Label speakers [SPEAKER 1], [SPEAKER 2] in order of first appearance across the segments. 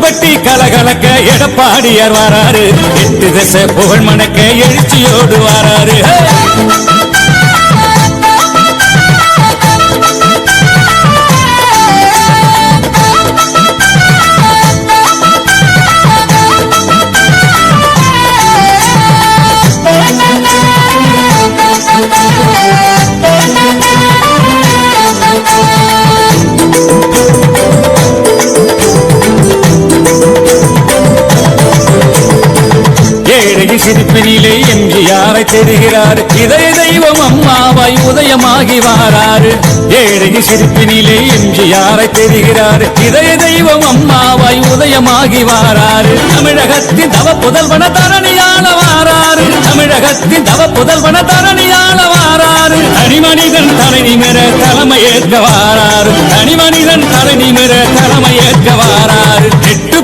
[SPEAKER 1] பட்டி கலகலக்க எடப்பாடியார் வராரு. எட்டு திசை புகழ் மணக்க எழுச்சியோடு வராரு. ஹே! ஏழகி சிரிப்பினிலே எம்ஜிஆரை தெரிகிறார் இதய தெய்வம் அம்மாவாய் உதயமாகி வாராரு. ஏழகி சிரிப்பினிலே எம்ஜிஆரை தெரிகிறார் இதய தெய்வம் அம்மாவாய் உதயமாகி வாராரு. தமிழகத்தின் தவ புதல்வன தரணியாள வாராரு. தமிழகத்தின் தவ புதல்வன தரணியாள வாராரு. தனிமனிதன் தலை நிமிர தலைமையேற்க வாராரு. தனிமனிதன் தலை நிமிர தலைமையேற்க வாராரு.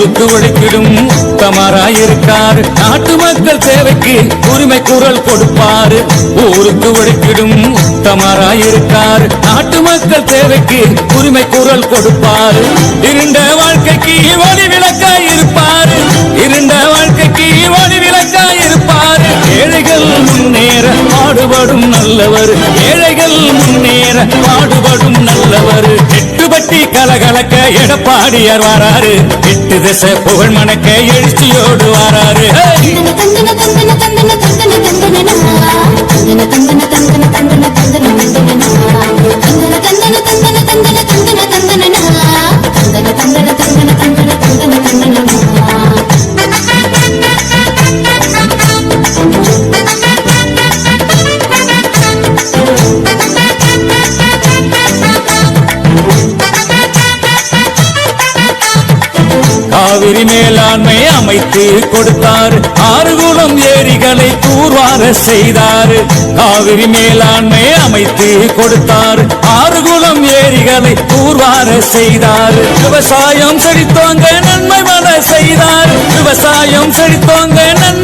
[SPEAKER 1] குறுக்கு ஊருக்கு தமராயிருக்காரு நாட்டு மக்கள் சேவைக்கு உரிமை குரல் கொடுப்பாரு. ஊருக்கு உழைக்கிடும் தமராயிருக்காரு நாட்டு மக்கள் சேவைக்கு உரிமை குரல் கொடுப்பாரு. இருண்ட வாழ்க்கைக்கு ஒளி விளக்கா இருப்பாரு. இருண்ட வாழ்க்கைக்கு ஒளி விளக்கா இருப்பாரு. ஏழைகள் முன்னேற பாடுபடும் நல்லவர். ஏழைகள் முன்னேற பாடுபடும் நல்லவர். எட்டுப்பட்டி கலகலக்க எடப்பாடியார் வராரு. எட்டு திசை புகழ் மணக்க எழுச்சியோடு வராரு. காவிரி மேலாண்மை அமைத்து கொடுத்தார். ஆறுகுளம் ஏரிகளை தூர்வார செய்தார். காவிரி மேலாண்மை அமைத்து கொடுத்தார். ஆறுகுளம் ஏரிகளை தூர்வார செய்தார். விவசாயம் செழித்தோங்க நன்மை வள செய்தார். விவசாயம் செழித்தோங்க நன்மை